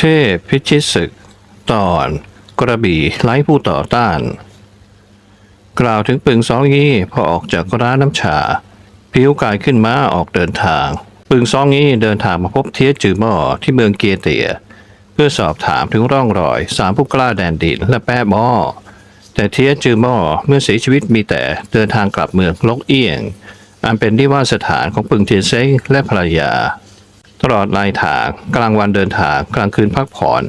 เทพพิชิตศึก ตอนกระบี่ไร้ผู้ต่อต้าน กล่าวถึงปึงซองยี่พอออกจากร้านน้ำชาผิวกายขึ้นม้าออกเดินทาง ปึงซองยี่เดินทางมาพบเทียจือหม้อที่เมืองเกียเตีย เพื่อสอบถามถึงร่องรอยสามผู้กล้าแดนดินและแป้หม้อแต่เทียจือหม้อเมื่อเสียชีวิตมีแต่เดินทางกลับเมืองลกเอี้ยง อันเป็นที่ว่าสถานของปึงเทียนเซ้งและภรรยา ตลอดลายทางกลางวันเดินทางกลางคืนพักผ่อน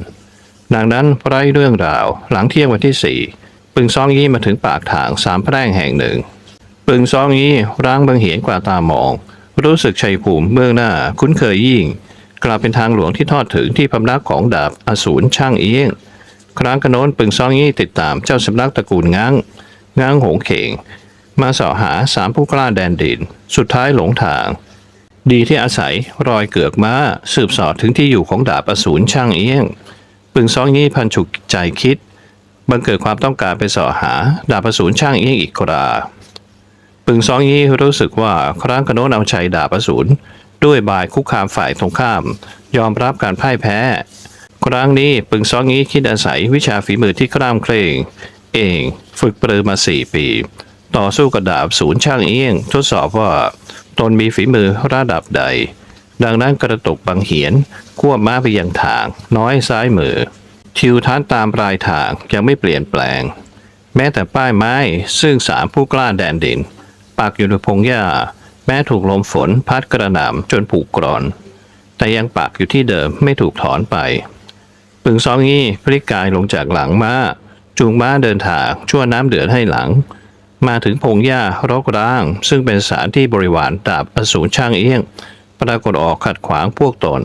ดังนั้นไร้เรื่องราว หลังเที่ยงวันที่สี่ปึงซองยี่มาถึงปากทางสามแพร่งแห่งหนึ่ง ปึงซองยี่ร่างบางเหียนกว่าตามอง รู้สึกชัยภูมิเบื้องหน้าคุ้นเคยยิ่ง กลับเป็นทางหลวงที่ทอดถึงที่พำนักของดาบอสูรช่างเอี้ยง ครั้งกระโน้นปึงซองยี่ติดตามเจ้าสำนักตระกูลง้างง้างหงเข่ง มาเสาะหาสามผู้กล้าแดนดิน สุดท้ายหลงทาง ดีที่อาศัยรอยเกือกม้า สืบสอดถึงที่อยู่ของดาบอสูรช่างเอี้ยง ปึงซองยี่พันฉุกใจคิด บังเกิดความต้องการไปสาะหา ดาบอสูรช่างเอี้ยงอีกคราปึงซองยี่รู้สึกว่าครั้งกระโน้นเอาชัยดาบอสูรด้วยบายคุกคามฝ่ายตรงข้าม ยอมรับการพ่ายแพ้ ครั้งนี้ปึงซองยี่คิดอาศัยวิชาฝีมือที่คร่ำเคร่งเองฝึกปรือมาสี่ปี ต่อสู้กับดาบศูนย์ช่างเอี้ยง ทดสอบว่า ตนมีฝีมือระดับใด ดังนั้นกระตุกบังเหียนควบม้าไปยังทาง น้อยซ้ายมือ ทิวทัศน์ตามปลายทางยังไม่เปลี่ยนแปลง แม้แต่ป้ายไม้ซึ่งสามผู้กล้าแดนดิน ปักอยู่ในพงหญ้า แม้ถูกลมฝนพัดกระหน่ำจนผุกร่อน แต่ยังปักอยู่ที่เดิมไม่ถูกถอนไป ปึงซองงี้พลิกกายลงจากหลังม้า จูงม้าเดินทางชั่วน้ำเดือดให้หลัง มาถึงพงหญ้ารกร้าง ซึ่งเป็นสถานที่บริวารดาบอสูรช่างเอี้ยง ปรากฏออกขัดขวางพวกตน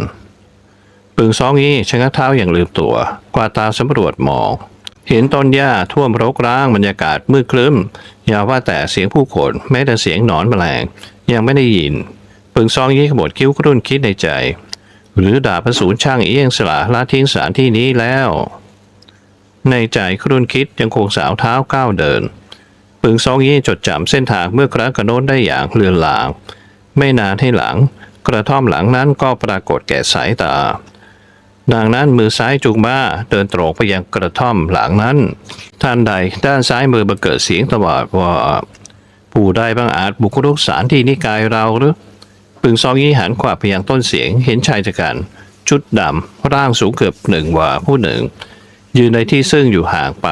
ปึงซองงี้ชะงักเท้าอย่างลืมตัว กวาตาสำรวจมองเห็นต้นหญ้าท่วมรกร้างบรรยากาศมืดครึ้ม อย่าว่าแต่เสียงผู้คนแม้แต่เสียงหนอนแมลง ยังไม่ได้ยิน ปึงซองยี่ขบวดคิ้วกรุ่นคิดในใจ หรือดาบอสูรช่างเอี้ยงสละละทิ้งสถานที่นี้แล้ว ในใจครุ่นคิดยังคงสาวเท้าก้าวเดิน ปึงซองยี่จดจำเส้นทางเมื่อครั้งกระโน้นได้อย่างเลือนลาง ไม่นานให้หลัง กระท่อมหลังนั้นก็ปรากฏแก่สายตาดังนั้นมือซ้ายจูงม้าเดินตรงไปยังกระท่อมหลังนั้นท่านใดด้านซ้ายมือบังเกิดเสียงตวาดว่า ผู้ใดบางอาจบุกรุกสารที่นิกายเราหรือปึงซองยี่หันขวาไปยังต้นเสียงเห็นชายชะกันชุดดำร่างสูงเกือบหนึ่งวาผู้หนึ่ง ยืนในที่ซึ่งอยู่ห่างไป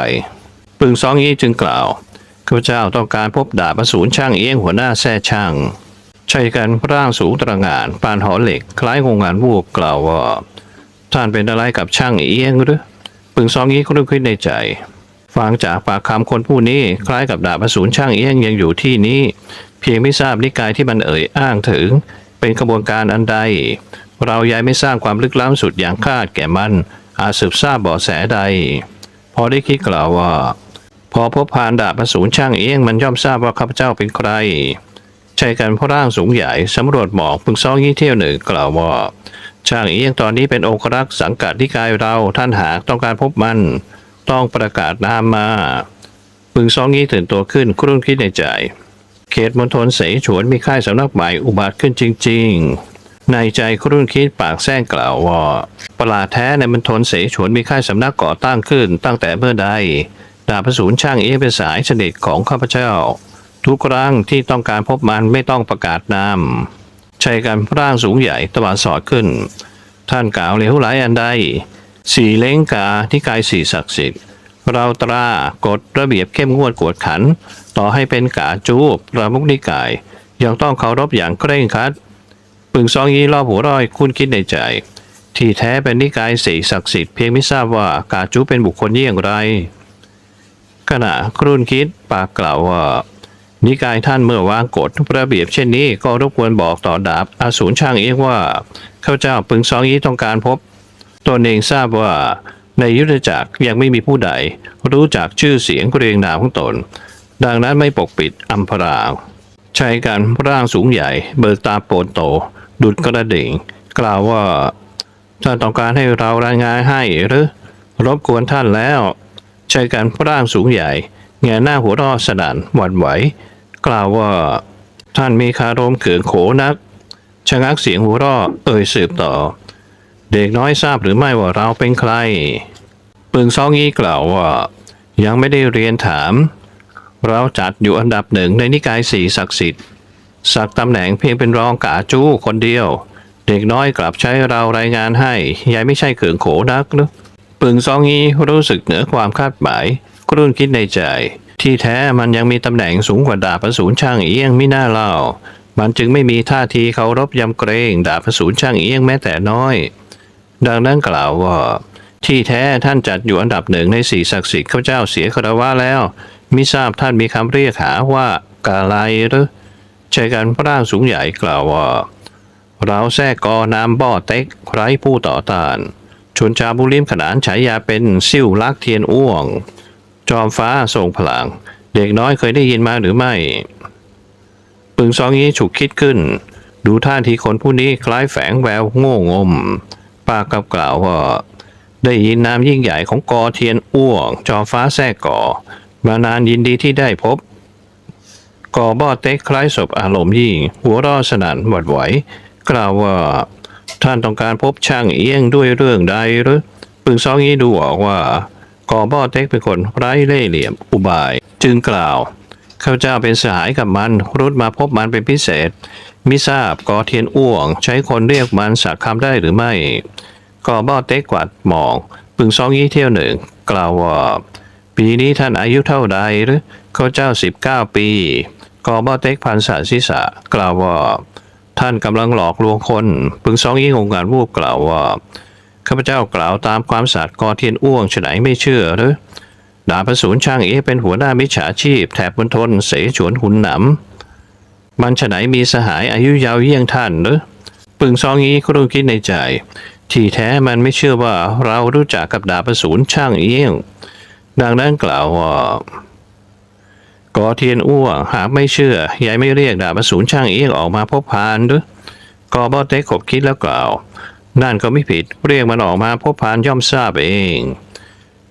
ปึงซองยี่จึงกล่าว ข้าพเจ้าต้องการพบดาบอสูรช่างเอี้ยงหัวหน้าแท่ช่างชายกันร่างสูงตระหง่านปานหอเหล็ก คล้ายงงงานวูบกล่าวว่า ท่านเป็นอะไรกับช่างเอี้ยงหรือปึงซองยี่ก็นึกขึ้นในใจ ฟังจากปากคำคนผู้นี้คล้ายกับดาบอสูรช่างเอี้ยงยังอยู่ที่นี้ เพียงไม่ทราบนิกายที่มันเอ่ยอ้างถึง เป็นกระบวนการอันใด เราย้ายไม่สร้างความลึกล้ำสุดอย่างคาดแก่มัน อาจสืบทราบเบาะแสใด พอได้คิดกล่าวว่า พอพบพานดาบอสูรช่างเอี้ยงมันย่อมทราบว่าข้าพเจ้าเป็นใครใช่กันพระร่างสูงใหญ่สำรวจหมอกพึงซองยี่เที่ยวหนึ่งกล่าวว่าช่างเอี้ยงตอนนี้เป็นองครักษ์สังกัดที่กายเราท่านหากต้องการพบมัน ต้องประกาศนามมาพึงซองยี่ตื่นตัวขึ้นครุ่นคิดในใจ เขตมณฑลเสฉวนมีค่ายสำนักใหม่อุบัติขึ้นจริง ๆ ในใจครุ่นคิดปากแซงกล่าวว่าประหลาดแท้ในมณฑลเสฉวนมีค่ายสำนักก่อตั้งขึ้นตั้งแต่เมื่อใด ดาบพระสูรช่างเอี้ยงเป็นสายสนิทของข้าพเจ้า ทุกครั้งที่ต้องการพบมันไม่ต้องประกาศนามชายกันร่างสูงใหญ่ตะวันสอดขึ้น ท่านกล่าวเหลวไหลอันใดสี่เล้งกาที่กายสี่ศักดิ์สิทธิ์เราตรากฎระเบียบเข้มงวดกวดขัน ต่อให้เป็นกาจูบประมุกนิกาย ยังต้องเคารพอย่างเคร่งครัดปึงซองยีรอบหัวร้อยคุณคิดในใจ ที่แท้เป็นนิกายสี่ศักดิ์สิทธิ์เพียงไม่ทราบว่ากาจูเป็นบุคคลเยี่ยงไร ขณะครุ่นคิดปากกล่าวว่า นิกายท่านเมื่อวางกฎระเบียบเช่นนี้ก็รบกวนบอกต่อดาบอาสูรช่างเองว่าข้าเจ้าปึงซองยี้ต้องการพบตนเองทราบว่าในยุทธจักรยังไม่มีผู้ใด รู้จักชื่อเสียงเรียงนามของตน ดังนั้นไม่ปกปิดอัมพรางชายกันร่างสูงใหญ่ เบิกตาโปนโต ดุดกระดิ่ง กล่าวว่าท่านต้องการให้เรารายงานให้หรือรบกวนท่านแล้ว ชายกันร่างสูงใหญ่แงหน้าหัวรอสนันหวั่นไหว กล่าวว่า ท่านมีคารมเขื่องโขนักชะงักเสียงหัวราะเอ่ยสืบต่อ เด็กน้อยทราบหรือไม่ว่าเราเป็นใครปึงซองยี่กล่าวว่า ยังไม่ได้เรียนถาม เราจัดอยู่อันดับหนึ่งในนิกายสี่ศักดิ์สิทธิ์สักตำแหน่งเพียงเป็นรองกาจู้คนเดียว เด็กน้อยกลับใช้เรารายงานให้ยายไม่ใช่เขิงโขนักหรือ ปึงซองยีรู้สึกเหนือความคาดหมายกรุ่นคิดในใจ ที่แท้มันยังมีตำแหน่งสูงกว่าดาบประสูนช่างเอี้ยงไม่น่าเล่า มันจึงไม่มีท่าทีเคารพยำเกรงดาบประสูนช่างเอี้ยงแม้แต่น้อย ดังนั้นกล่าวว่า ที่แท้ท่านจัดอยู่อันดับหนึ่งในสี่ศักดิ์สิทธิ์ข้าเจ้าเสียคารวะแล้วมิทราบท่านมีคำเรียกหาว่ากาไลหรือชายการพระร่างสูงใหญ่กล่าวว่า เราแท้กอนามบ่อเต็กไร้ผู้ต่อต้าน ชนชาวบุริมขนานฉายาเป็นซิ่วลักเทียนอ้วง จอมฟ้าทรงพลัง เด็กน้อยเคยได้ยินมาหรือไม่ ปึงซองยี้ฉุกคิดขึ้น ดูท่าทีคนผู้นี้คล้ายแฝงแววโง่งม ปากกับกล่าวว่าได้ยินนามยิ่งใหญ่ของกอเทียนอ้วง จอมฟ้าแท้ก่อ มานานยินดีที่ได้พบกอบ่อเต็กคล้ายศพอารมณ์ยิ่ง หัวรอสนั่นหวัดไหว กล่าวว่า ท่านต้องการพบช่างเอี้ยงด้วยเรื่องใดหรือปึงซองยี่ดูออกว่ากอบอเต็กเป็นคนไร้เล่ห์เหลี่ยมอุบาย จึงกล่าวข้าพเจ้าเป็นสหายกับมัน รุดมาพบมันเป็นพิเศษ มิทราบกอเทียนอ้วง ใช้คนเรียกมันสักคำได้หรือไม่กอบอเต็กกวาดมอง ปึงซองยี่เที่ยวหนึ่ง กล่าวว่าปีนี้ท่านอายุเท่าใดหรือข้าเจ้าสิบเก้าปีกอบอเต็กพันษาศีษะกล่าวว่า ท่านกำลังหลอกลวงคนปึงซองยี่งองงานวูบกล่าวว่าข้าพเจ้ากล่าวตามความสัตย์กอเทียนอ้วงฉไหนไม่เชื่อหรือดาบประสูนช่างเอเป็นหัวหน้ามิจฉาชีพ แถบบนทนเสฉวนหุนหนำมันฉไหนมีสหายอายุยาวเยี่ยงท่านหรือปึงซองยีก็รู้คิดในใจ ที่แท้มันไม่เชื่อว่าเรารู้จักกับดาบประสูนช่างเอี้ยง ดังนั้นกล่าวว่า กอเทียนอ้วหากไม่เชื่อยายไม่เรียกดาบประสูนช่างเอี้ยงออกมาพบพานหรือกอบอเต็กขบคิดแล้วกล่าว นั่นก็ไม่ผิดเรียกมันออกมาพบพานย่อมทราบเอง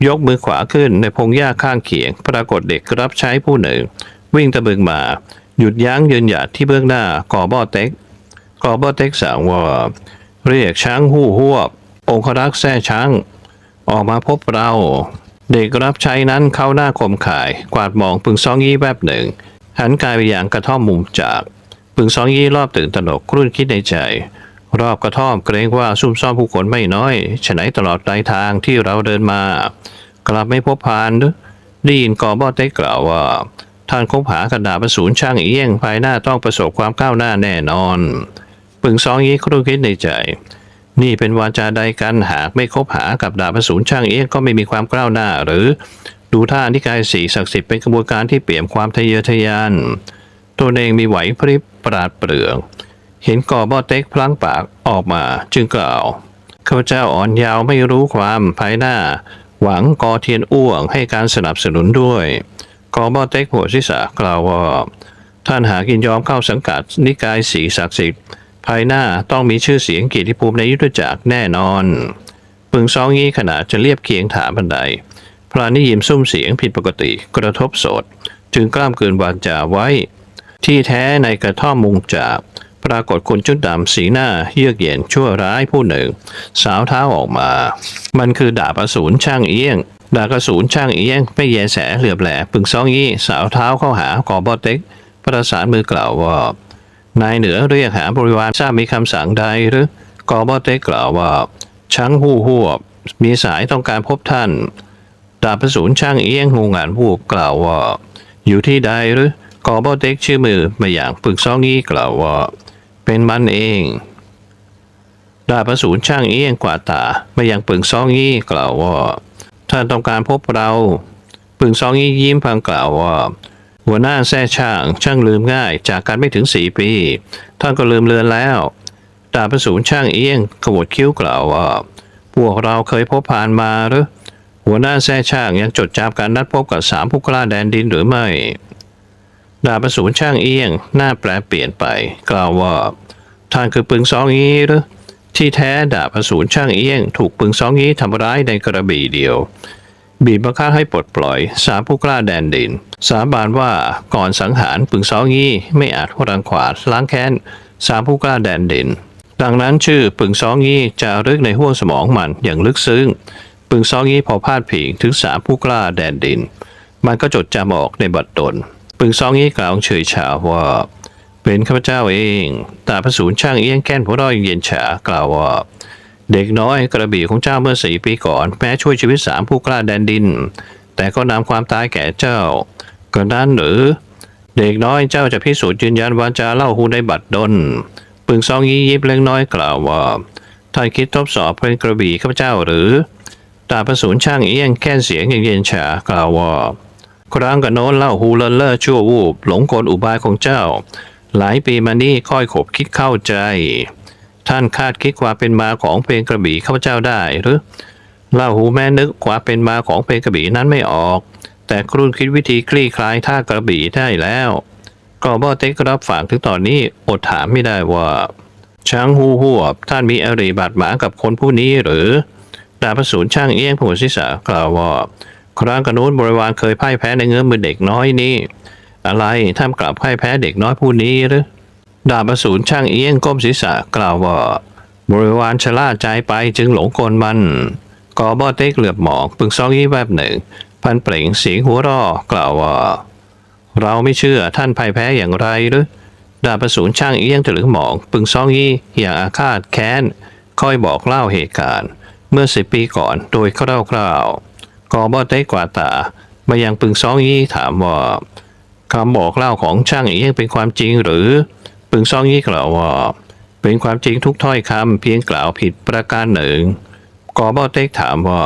ยกมือขวาขึ้นในพงหญ้าข้างเขียง ปรากฏเด็กรับใช้ผู้หนึ่ง วิ่งตะบึงมา หยุดยั้งยืนหยัดที่เบื้องหน้ากอบอเต็กกอบอเต็กสั่งว่า เรียกช้างหู้หวบองครักษ์แท้ช้าง ออกมาพบเรา เด็กรับใช้นั้นเข้าหน้าคมขาย กวาดมองปึงซองยี่แวบหนึ่ง หันกายไปอย่างกระท่อมมุมจาก ปึงซองยี่รอบตื่นตระหนกครุ่นคิดในใจ รอบกระท่อมเกรงว่าซุ่มซ่อมผู้คนไม่น้อยฉะไหนตลอดปลายทางที่เราเดินมา กลับไม่พบพานได้ยินกอบอเต็กกล่าวว่า ท่านคบหากับดาบประสูนช่างเอี้ยงภายหน้าต้องประสบความก้าวหน้าแน่นอน ปึงซองยี่ครุ่นคิดในใจ นี่เป็นวาจาใดกันหากไม่คบหากับดาบสูนช่างเอี้ยงก็ไม่มีความก้าวหน้า หรือดูท่านิกายสีศักดิ์สิทธิ์เป็นกระบวนการที่เปี่ยมความทะเยอทะยานตัวเองมีไหวพริบปราดเปรื่อง เห็นกอบอเต็กพลั้งปากออกมา จึงกล่าวข้าพเจ้าอ่อนยาวไม่รู้ความภายหน้า หวังกอเทียนอ้วงให้การสนับสนุนด้วยกอบอเต็กหัวศีรษะกล่าวว่าท่านหากินยอมเข้าสังกัดนิกายสีศักดิ์สิทธิ์ ภายหน้าต้องมีชื่อเสียงเกียรติภูมิในยุทธจักรแน่นอนปึงซองงี้ขนาดจะเรียบเคียงถามบันได พลานิยิมซุ่มเสียงผิดปกติกระทบโสดจึงกล้ามเกินวาจาไว้ ที่แท้ในกระท่อมมุงจากปรากฏคนชุดดำสีหน้าเยือกเย็นชั่วร้ายผู้หนึ่ง สาวเท้าออกมา มันคือดาบอสูรช่างเอี้ยง ดาบอสูรช่างเอี้ยง ไม่แยแสเหลือบแหลปึงซองยี่สาวเท้าเข้าหากอบอเต็ก ประสานมือกล่าวว่า นายเหนือเรียกหาบริวารทราบมีคำสั่งใดหรือกอบอเต็กกล่าวว่าช้างหู้หัวบมีสายต้องการพบท่านดาบประสูนช่างเอี้ยงงงานวูบกล่าวว่า อยู่ที่ใดหรือกอบอเต็กชื่อมือมาอย่างปึกซองงี้กล่าวว่า เป็นมันเองดาบประสูนช่างเอี้ยงกว่าตามาอย่างปึงซองงี้กล่าวว่า ท่านต้องการพบเรา ปึงซองงี้ยิ้มพลางกล่าวว่า หัวหน้าแท้ช่างช่างลืมง่าย จากการไม่ถึงสี่ปี ท่านก็ลืมเลือนแล้วดาบประสูนช่างเอี้ยงขวดคิ้วกล่าวว่า พวกเราเคยพบผ่านมาหรือหัวหน้าแท้ช่างยังจดจำการนัดพบกับสามผู้กล้าแดนดินหรือไม่ดาบประสูนช่างเอี้ยง หน้าแปลเปลี่ยนไป กล่าวว่าท่านคือปึงซองงี้หรือที่แท้ดาบประสูนช่างเอี้ยง ถูกปึงซองงี้ทำร้ายในกระบี่เดียว บีบบังคับให้ปลดปล่อย สามผู้กล้าแดนดิน สาบานว่าก่อนสังหารปึงซองงี้ไม่อาจรังขวาดล้างแค้น สามผู้กล้าแดนดิน ดังนั้นชื่อปึงซองยี่จะรึกในห้วงสมองมันอย่างลึกซึ้ง ปึงซองยี่พอพาดผิงถึงสามผู้กล้าแดนดิน มันก็จดจำออกในบัดดลปึงซองยี่กล่าวเฉยชาว่า เป็นข้าพเจ้าเอง ตาพระสูนช่างเอี้ยงแก้นผู้ด้อยเย็นฉากล่าวว่า เด็กน้อยกระบี่ของเจ้าเมื่อสี่ปีก่อน แม้ช่วยชีวิตสามผู้กล้าแดนดิน แต่ก็นำความตายแก่เจ้าก็นั้นหรือ เด็กน้อยเจ้าจะพิสูจน์ยืนยันวาจาเล่าหูในบัตรดลปึงซองยียิบเล็กน้อยกล่าวว่าท่านคิดทดสอบเป็นกระบี่ข้าพเจ้าหรือตาประสูนช่างเอี้ยงแค่นเสียงอย่างเย็นฉากล่าวว่าครั้งกับโน้นเล่าหูเลินเล่อชั่ววูบหลงกลอุบายของเจ้า หลายปีมานี้ค่อยขบคิดเข้าใจ ท่านคาดคิดความเป็นมาของเพลงกระบี่ข้าพเจ้าได้หรือเล่าหูแม่นึกความเป็นมาของเพลงกระบี่นั้นไม่ออก แต่ครุ่นคิดวิธีคลี่คลายท่ากระบี่ได้แล้วกอบอเต็กรับฝากถึงตอนนี้อดถามไม่ได้ว่า ช้างหูหวบท่านมีอะไรบาดหมางกับคนผู้นี้หรือดาบสูนช่างเอี้ยงผู้ศิษะกล่าวว่าครั้งกระนู้นบริวารเคยพ่ายแพ้ในเงื้อมือเด็กน้อยนี่อะไรท่านกลับพ่ายแพ้เด็กน้อยผู้นี้หรือ ดาบสูนช่างเอี้ยงก้มศีรษะกล่าวว่าบริวารชะล่าใจไปจึงหลงกลมัน กอบอเต็กเหลือบหมองปึงซองยี่แบบหนึ่ง พันเปล่งเสียงหัวเรอกล่าวว่า เราไม่เชื่อท่านพ่ายแพ้อย่างไรหรือดาบประสูนช่างเอี้ยงถลึงหมองปึงซองยี่อย่างอาฆาตแค้นค่อยบอกเล่าเหตุการณ์ เมื่อสิบปีก่อนโดยคร่าวๆกอบอเต็กกว่าตามายังปึงซองยี่ถามว่าคำบอกเล่าของช่างเอี้ยงเป็นความจริงหรือ ปึงซองยี่กล่าวว่า เป็นความจริงทุกถ้อยคำเพียงกล่าวผิดประการหนึ่งกอบอเต็กถามว่า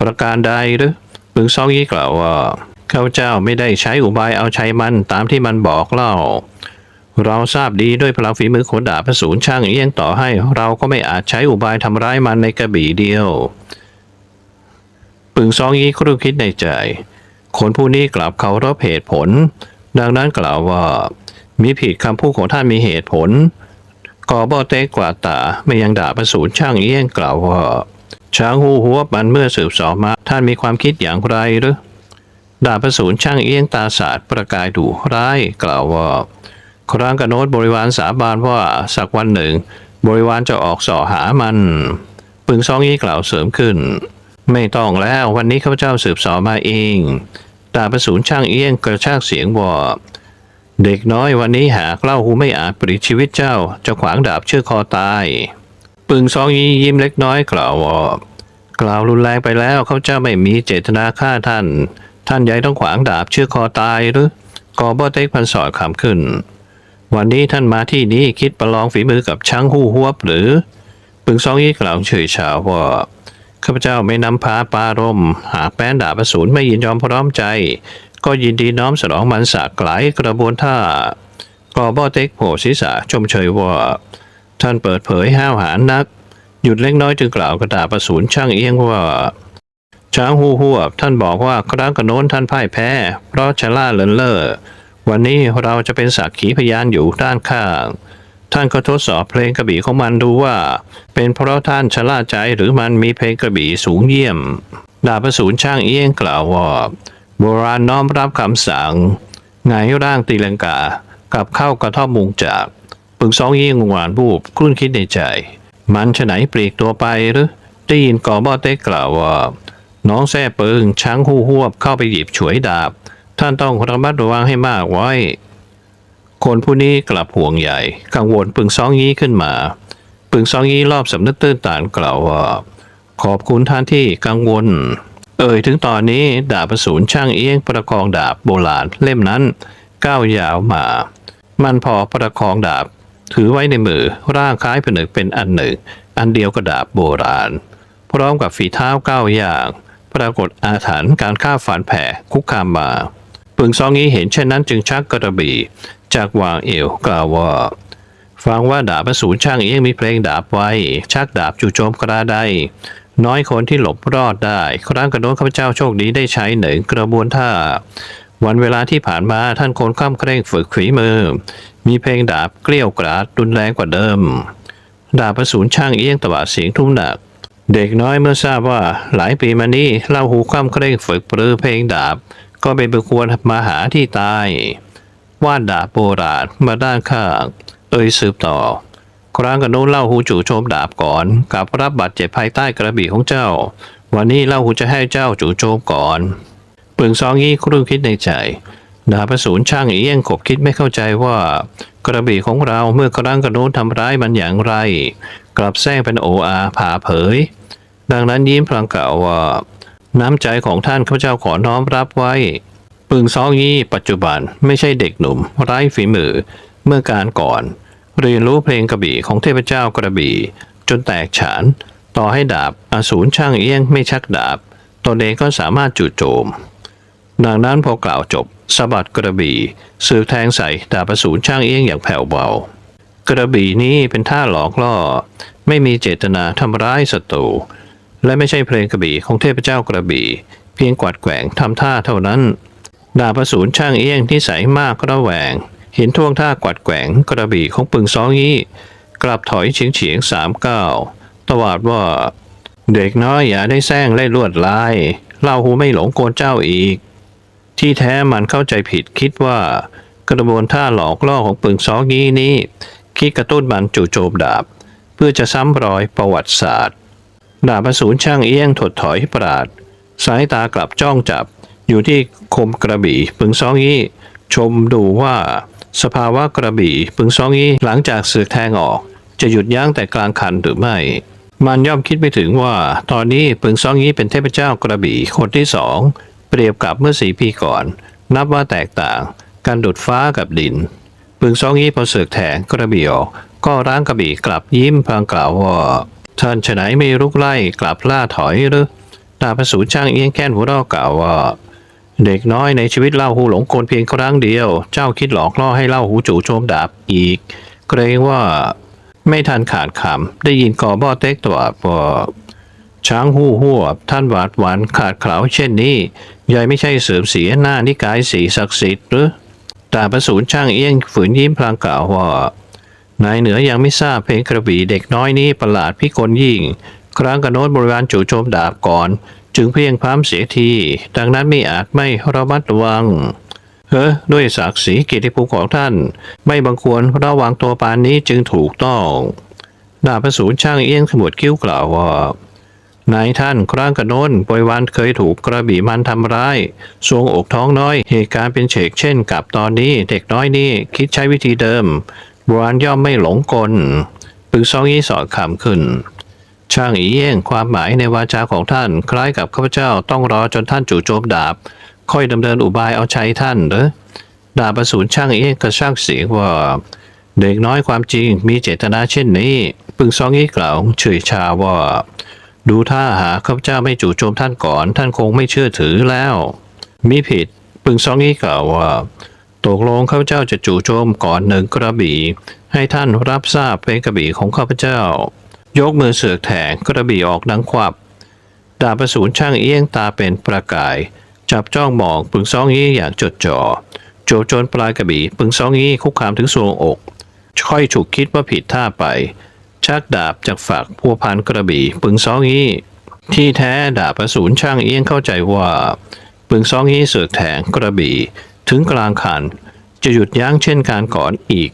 ประการใดหรือปึงซองยี่กล่าวว่าข้าเจ้าไม่ได้ใช้อุบายเอาใชัยมันตามที่มันบอกเล่า เราทราบดีด้วยพลังฝีมือของดาบพระสูนช่างเอี้ยงต่อให้ เราก็ไม่อาจใช้อุบายทำร้ายมันในกระบี่เดียว ปึงซองยี่ครุ่นคิดในใจ คนผู้นี้กลับเคารพเหตุผล ดังนั้นกล่าวว่า มีผิดคำพูดของท่านมีเหตุผล กอบอเต็กกว่าตาไม่ยังด่าประสูนช่างเอี้ยงกล่าวว่าช้างหูหัวมันเมื่อสืบสอบมา ท่านมีความคิดอย่างไรหรือดาบประสูนช่างเอี้ยงตาศาสาดประกายดุร้ายกล่าวว่า ครั้งกระโนดบริวารสาบานว่าสักวันหนึ่ง บริวารจะออกส่อหามันปึงซองยี่กล่าวเสริมขึ้น ไม่ต้องแล้ววันนี้ข้าพเจ้าสืบสอบมาเองดาบประสูนช่างเอี้ยงกระชากเสียงว่า เด็กน้อยวันนี้หากเล่าหูไม่อาจปลิชีวิตเจ้าจะขวางดาบเชื่อคอตายปึงซองยียิ้มเล็กน้อยกล่าวว่ากล่าวรุนแรงไปแล้วเขาเจ้าไม่มีเจตนาฆ่าท่าน ท่านใหญ่ต้องขวางดาบเชื่อคอตายหรือกอบอเต็กพันสอดคำขึ้น วันนี้ท่านมาที่นี้คิดประลองฝีมือกับช้างหู้หัวบหรือ ปึงซองยี่กล่าวเฉยชาวว่าข้าพเจ้าไม่นำพาปารม หากแป้นดาบอสูรไม่ยินยอมพร้อมใจ ก็ยินดีน้อมสนองมันสักหลายกระบวนท่ากอบอเต็กโผศีรษะชมเชยว่า ท่านเปิดเผยห้าวหาญนัก หยุดเล็กน้อยจึงกล่าวกระดาบอสูรช่างเอียงว่า ช้างหูหัวบท่านบอกว่าครั้งกระโน้นท่านพ่ายแพ้ เพราะชะล่าเลินเล่อวันนี้เราจะเป็นสักขีพยานอยู่ด้านข้าง ท่านก็ทดสอบเพลงกระบี่ของมันดูว่า เป็นเพราะท่านชะล่าใจหรือมันมีเพลงกระบี่สูงเยี่ยม ดาประสูนช่างเอี้ยงกล่าวว่า โบราณน้อมรับคำสั่งไงร่างตีลังกา กับเข้ากระท่อมมุงจาก ปึงสองเอี้ยงหวานบูบครุ่นคิดในใจ มันฉะไหนปลีกตัวไปหรือได้ยินกอบอเต้กล่าวว่า น้องแซ่เปิงช้างหู้หวบเข้าไปหยิบฉวยดาบ ท่านต้องระมัดระวังให้มากไว้ คนผู้นี้กลับห่วงใหญ่ กังวลปึงซองยี่ขึ้นมา ปึงซองยี่รอบสำนึกตื้นตานกล่าวว่า ขอบคุณท่านที่กังวล เอ่ยถึงตอนนี้ดาบประสูนช่างเอี้ยงประคองดาบโบราณเล่มนั้น ก้าวยาวมา มันพอประคองดาบ ถือไว้ในมือร่างคล้ายผนึกเป็นอันหนึ่ง อันเดียวกับดาบโบราณ พร้อมกับฝีเท้าก้าวอย่าง ปรากฏอาถรรพ์การฆ่าฝันแผ่คุกคามมาปึงซองนี้เห็นเช่นนั้นจึงชักกระบี่จากวางเอวกล่าวว่าฟังว่าดาบประสูนช่างเอี้ยงมีเพลงดาบไว้ ชักดาบจู่โจมกระได น้อยคนที่หลบรอดได้ ครั้งกระโน้นข้าพเจ้าโชคดีได้ใช้หนึ่งกระบวนท่า วันเวลาที่ผ่านมาท่านคนข้ามเคร่งฝึกฝีมือ มีเพลงดาบเกลี้ยวกราดรุนแรงกว่าเดิม ดาบประสูนช่างเอี้ยงตวาดเสียงทุ่มหนัก เด็กน้อยเมื่อทราบว่าหลายปีมานี้เล่าหูข้ามเคร่งฝึกปรือเพลงดาบ ก็เป็นบุคคลมาหาที่ตาย วาดดาบโบราณมาด้านข้าง เอ่ยสืบต่อ ครั้งกันโน้นเล่าหูจู่โจมดาบก่อนกับรับบาดเจ็บภายใต้กระบี่ของเจ้า วันนี้เล่าหูจะให้เจ้าจู่โจมก่อนปึงซองยี่ครุ่นคิดในใจดาบประสูนช่างเอี้ยงขบคิดไม่เข้าใจว่า กระบี่ของเราเมื่อกระด้งกระโน้นทำร้ายมันอย่างไร กลับแซงเป็นโออาผ่าเผย ดังนั้นยิ้มพลางกล่าวว่า น้ำใจของท่านข้าพเจ้าขอน้อมรับไว้ปึงซองยี่ปัจจุบันไม่ใช่เด็กหนุ่ม ไร้ฝีมือเมื่อการก่อน เรียนรู้เพลงกระบี่ของเทพเจ้ากระบี่ จนแตกฉาน ต่อให้ดาบอสูรช่างเอี้ยงไม่ชักดาบตนเองก็สามารถจู่โจมดังนั้นพอกล่าวจบสะบัดกระบี่สืบแทงใส่ดาบอสูรช่างเอี้ยงอย่างแผ่วเบา กระบี่นี้เป็นท่าหลอกล่อ ไม่มีเจตนาทำร้ายศัตรูและไม่ใช่เพลงกระบี่ของเทพเจ้ากระบี่ เพียงกวัดแกว่งทำท่าเท่านั้น ดาบอสูรช่างเอี้ยงที่ใสมากระแวง เห็นท่วงท่ากวัดแกว่งกระบี่ของปึงซองยี่กลับถอยเฉียงเฉียงสามก้าวตวาดว่า เด็กน้อยอย่าได้แซงเล่ลวดลายเล่าหูไม่หลงโกนเจ้าอีก ที่แท้มันเข้าใจผิดคิดว่า กระบวนท่าหลอกล่อของปึงซองยี่นี้คิดกระตุ้นมันจู่โจมดาบ เพื่อจะซ้ำรอยประวัติศาสตร์ ดาบสูรช่างเอี้ยงถดถอยปราด สายตากลับจ้องจับอยู่ที่คมกระบี่ปึงซองยี่ชมดูว่า สภาวะกระบี่ปึงซองยี่หลังจากสึกแทงออก จะหยุดยั้งแต่กลางคันหรือไม่ มันย่อมคิดไม่ถึงว่า ตอนนี้ปึงซองยี่เป็นเทพเจ้ากระบี่คนที่สองเปรียบกับเมื่อสี่ปีก่อน นับว่าแตกต่างการดุดฟ้ากับดินปึงซองยี่พอเสือกแทงกระบี่ออกก็ร่างกระบี่กลับยิ้มพลางกล่าวว่าท่านฉไหนไม่รุกไล่กลับล่าถอยหรือดาบประสูช่างเอี้ยงแค้นหัวเราะกล่าวว่า เด็กน้อยในชีวิตเล่าหูหลงโกลเพียงครั้งเดียว เจ้าคิดหลอกล่อให้เล่าหูจู่โจมดาบอีก เกรงว่าไม่ทันขาดคำได้ยินกอบ้อเต็กตัวว่าช้างหู้หัวบท่านหวาดหวานขาดเขลาเช่นนี้ยายไม่ใช่เสริมเสียหน้านิกายสีศักดิ์สิทธิ์หรือดาประสูรช่างเอี้ยงฝืนยิ้มพลางกล่าวว่านายเหนือยังไม่ทราบเพลงกระบี่เด็กน้อยนี้ประหลาดพิกลยิ่ง ครั้งกระโน้นบริวารจู่โจมดาบก่อน จึงเพียงพร้ำเสียที ดังนั้นไม่อาจไม่ระมัดระวังเฮ้อด้วยศักดิ์ศรีเกียรติภูมิของท่าน ไม่บังควรระวังตัวปานนี้จึงถูกต้องดาบประสูรช่างเอี้ยงขมวดคิ้วกล่าวว่านายท่านครั้งกระโน้นบริวารเคยถูกกระบี่มันทำร้ายสวงอกท้องน้อย เหตุการณ์เป็นเฉกเช่นกับตอนนี้ เด็กน้อยนี่คิดใช้วิธีเดิมบรานย่อมไม่หลงกล ปึกซองยี่สอดคำขึ้น ช่างอีเย่งความหมายในวาจาของท่าน คล้ายกับข้าพเจ้าต้องรอจนท่านจู่โจมดาบ ค่อยดำเนินอุบายเอาใชัยท่านเหรอดาบประสูรช่างอีเย่งกระช่ากเสียงว่า เด็กน้อยความจริงมีเจตนาเช่นนี้ ปึงซองยี่กล่าวเฉยชาว่า ดูท่าหาข้าพเจ้าไม่จู่โจมท่านก่อน ท่านคงไม่เชื่อถือแล้วมีผิด ปึงซองยี่กล่าวว่าตกลงข้าพเจ้าจะจู่โจมก่อนหนึ่งกระบี่ ให้ท่านรับทราบเป็นกระบี่ของข้าพเจ้า ยกมือเสือกแทงกระบี่ออกดังควับ ดาบประสูรช่างเอี้ยงตาเป็นประกาย จับจ้องมองปึงซองยี่อย่างจดจ่อโจโจนปลายกระบี่ปึงซองยี่คุกคามถึงทรวงอก ค่อยฉุกคิดว่าผิดท่าไป ชักดาบจากฝักพัวพันกระบี่ปึงซองยี่ที่แท้ดาบประสูรช่างเอี้ยงเข้าใจว่าปึงซองยี่เสือกแทงกระบี่ถึงกลางคัน จะหยุดยั้งเช่นการก่อนอีก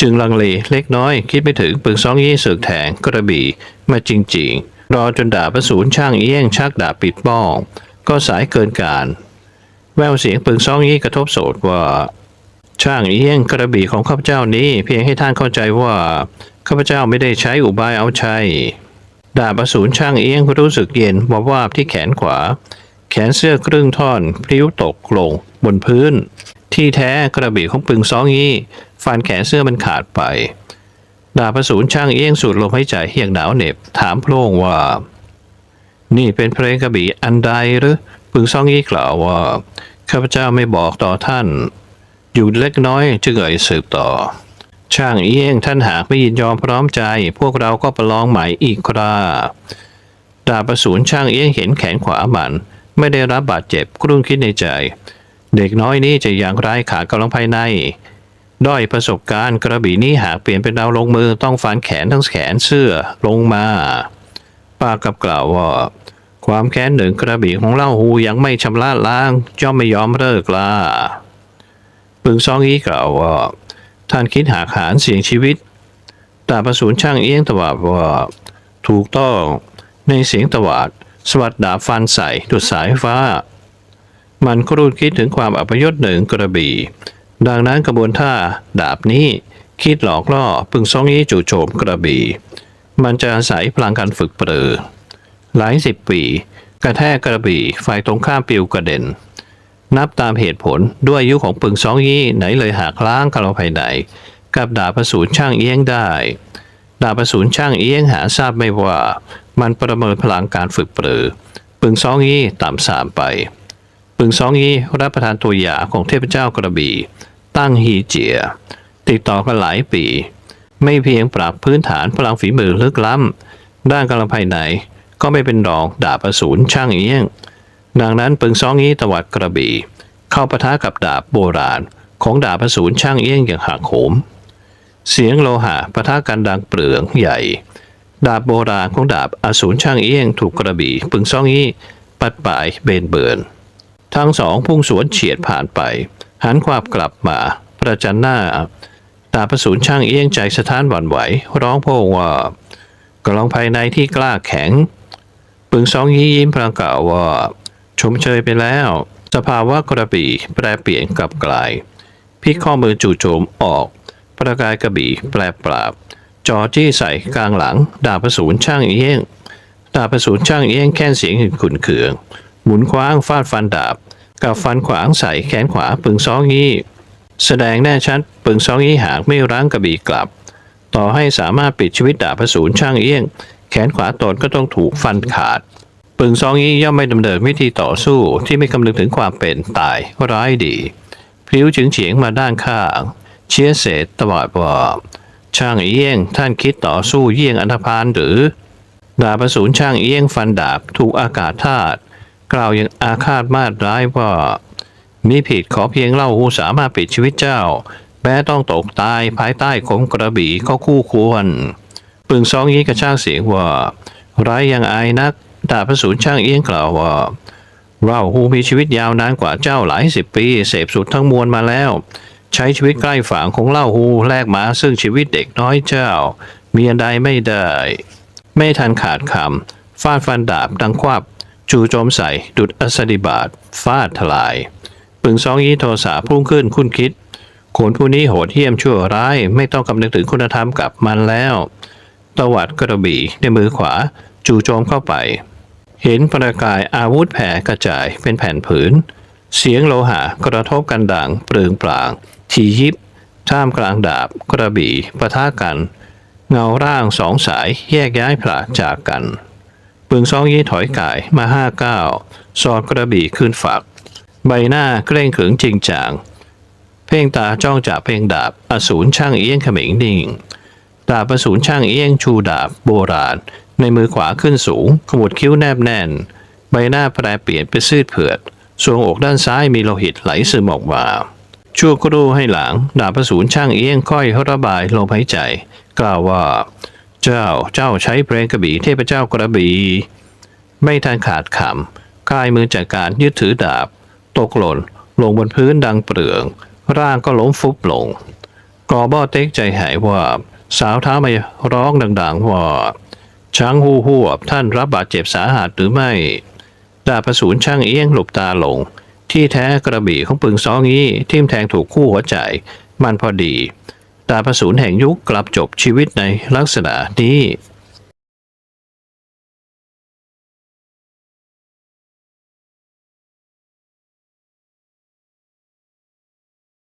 จึงลังเลเล็กน้อย คิดไม่ถึงปึงซองยี่เสือกแทงกระบี่มาจริงๆ รอจนดาบประสูรช่างเอี้ยงชักดาบปิดป้อง ก็สายเกินการ แววเสียงปึงซองยี่กระทบโสดว่า ช่างเอี้ยงกระบี่ของข้าพเจ้านี้เพียงให้ท่านเข้าใจว่าข้าพเจ้าไม่ได้ใช้อุบายเอาชัยดาบอสูรช่างเอี้ยงรู้สึกเย็นวาบวาบที่แขนขวา แขนเสื้อครึ่งท่อนพลิ้วตกลงบนพื้น ที่แท้กระบี่ของปึงซองยี่ฟันแขนเสื้อมันขาดไป ดาบอสูรช่างเอี้ยงสูดลมหายใจเฮียงหนาวเหน็บ ถามโพล่งว่า นี่เป็นเพลงกระบี่อันใดหรือปึงซองยี่กล่าวว่าข้าพเจ้าไม่บอกต่อท่าน อยู่เล็กน้อยจึงเอ่ยสืบต่อ ช่างเอี้ยงท่านหากไม่ยินยอมพร้อมใจ พวกเราก็ประลองใหม่อีกคราดาบประสูรช่างเอี้ยงเห็นแขนขวามันไม่ได้รับบาดเจ็บกรุ้งคิดในใจ เด็กน้อยนี้จะอย่างไรขากำลังภายใน ด้อยประสบการณ์กระบี่นี้หากเปลี่ยนเป็นดาวลงมือต้องฟันแขนทั้งแขนเสื้อลงมาป้ากับกล่าวว่า ความแค้นหนึ่งกระบี่ของเล่าหูยังไม่ชำระล้างย่อมไม่ยอมเลิกลาปึงซองอี้กล่าวว่า ท่านคิดหากหารเสียงชีวิตดาประสูนช่างเอี้ยงตวาดว่า ถูกต้องในเสียงตวาดสวัสดดาฟันใส่ดุดสายฟ้า มันครูดคิดถึงความอัปยศหนึ่งกระบี่ ดังนั้นกระบวนท่าดาบนี้คิดหลอกล่อปึงซองยี่จู่โจมกระบี่ มันจะอาศัยพลังการฝึกปรือ หลายสิบปี กระแทกกระบี่ฝ่ายตรงข้ามปิวกระเด็น นับตามเหตุผลด้วยอายุของปึงซองยี่ไหนเลยหักล้างกำลังภายในกับดาบประสูนช่างเอี้ยงได้ ดาบประสูนช่างเอี้ยงหาทราบไม่ว่า มันประเมินพลังการฝึกปรือ ปึงซองยี่ต่ำสามไป ปึงซองยี่รับประทานตัวยาของเทพเจ้ากระบี่ ตั้งฮีเจีย ติดต่อกันหลายปี ไม่เพียงปรับพื้นฐานพลังฝีมือลึกล้ำ ด้านกำลังภายในก็ไม่เป็นรองดาบอสูรช่างเอี้ยง ดังนั้นปึงซองยี่ตวัดกระบี่ เข้าปะทะกับดาบโบราณ ของดาบอสูรช่างเอี้ยงอย่างหักโหม เสียงโลหะปะทะกันดังเปลืองใหญ่ ดาบโบราณของดาบอสูรช่างเอี้ยง ถูกกระบี่ปึงซองยี่ปัดป่ายเบนเบิร์น ทั้งสองพุ่งสวนเฉียดผ่านไป หันความกลับมา ประจันหน้าดาประสูนช่างเอี้ยงใจสะท้านหวั่นไหว ร้องโพว่ากลองภายในที่กล้าแข็ง ปึงซองยี่ยิ้มพลางกล่าวว่า ชมเชยไปแล้ว สภาวะกระบี่แปรเปลี่ยนกลับกลายพลิกข้อมือจู่โจมออก ประกายกระบี่แปรปราบจอจี้ใส่กลางหลัง ดาบประสูนช่างเอี้ยง ดาบประสูนช่างเอี้ยงแค่นเสียงหึ่งขุนเคือง หมุนคว้างฟาดฟันดาบ กับฟันขวางใส่แขนขวาปึงซองยี่แสดงแน่ชัดปึงซองยี่หากไม่รั้งกระบี่กลับ ต่อให้สามารถปิดชีวิตดาบประสูนช่างเอี้ยง แขนขวาตนก็ต้องถูกฟันขาด ปึงซองยี่ย่อมไม่ดำเนินวิธีต่อสู้ที่ไม่คำนึงถึงความเป็นตายร้ายดีพลิ้วจึงเฉียงมาด้านข้าง เชียเสดตวาดว่าช่างเอี้ยงท่านคิดต่อสู้เยี่ยงอันธพาลหรือ ดาบประสูนช่างเอี้ยงฟันดาบถูกอากาศธาตุ กล่าวอย่างอาฆาตมาดร้ายว่า มีผิดขอเพียงเล่าหูสามารถปิดชีวิตเจ้า แม้ต้องตกตายภายใต้ขมกระบี่ก็คู่ควร ปึงซองยี่กระชากเสียงว่า ร้ายยังอายนักดาบพระสูนช่างเอี้ยงกล่าวว่าเราหูมีชีวิตยาวนานกว่าเจ้าหลายสิบปี เสพสุดทั้งมวลมาแล้ว ใช้ชีวิตใกล้ฝังของเล่าหูแลกมาซึ่งชีวิตเด็กน้อยเจ้า มีอันใดไม่ได้ ไม่ทันขาดคำฟาดฟันดาบดังควับ จู่โจมใส่ ดุดอสดิบาตฟาดทลาย ปึงซองยี่โทสาพุ่งขึ้นคุณคิดคนผู้นี้โหดเหี้ยมชั่วร้าย ไม่ต้องคำนึงถึงคุณธรรมกับมันแล้วตวัดกระบี่ในมือขวา จู่โจมเข้าไป เห็นประกายอาวุธแผ่กระจายเป็นแผ่นผืน เสียงโลหะกระทบกันดังเปลืองปลาง ทียิบท่ามกลางดาบกระบี่ปะทะกัน เงาร่างสองสายแยกย้ายผลาจากกัน ปึงซองยี่ถอยกายมาห้าเก้าวสอดกระบี่ขึ้นฝัก ใบหน้าเกรงขรึงจริงจังเพ่งตาจ้องจับเพ่งดาบอสูรช่างเอี้ยงเขมิงนิ่งดาบอสูรช่างเอี้ยงชูดาบโบราณ ในมือขวาขึ้นสูงขมวดคิ้วแนบแน่น ใบหน้าแปรเปลี่ยนเป็นซีดเผือดสวงอกด้านซ้ายมีโลหิตไหลซึมออกมาชั่วครู่ให้หลัง ดาบอสูรช่างเอี้ยงค่อยระบายลมหายใจ กล่าวว่า เจ้า เจ้าใช้เพลงกระบี่เทพเจ้ากระบี่ ไม่ทันขาดคำกายมือจากการยึดถือดาบ ตกหล่น ลงบนพื้นดังเปลือง ร่างก็ล้มฟุบลง กอบอเต็กใจหายว่าสาวเท้ามาร้องดังๆว่า ช้างหูหวบท่านรับบาดเจ็บสาหัสหรือไม่ ดาบประสูนช่างเอี้ยงหลบตาลง ที่แท้กระบี่ของปึงซองนี้ทิ่มแทงถูกคู่หัวใจ มันพอดี ตาประสูนแห่งยุคกลับจบชีวิตในลักษณะนี้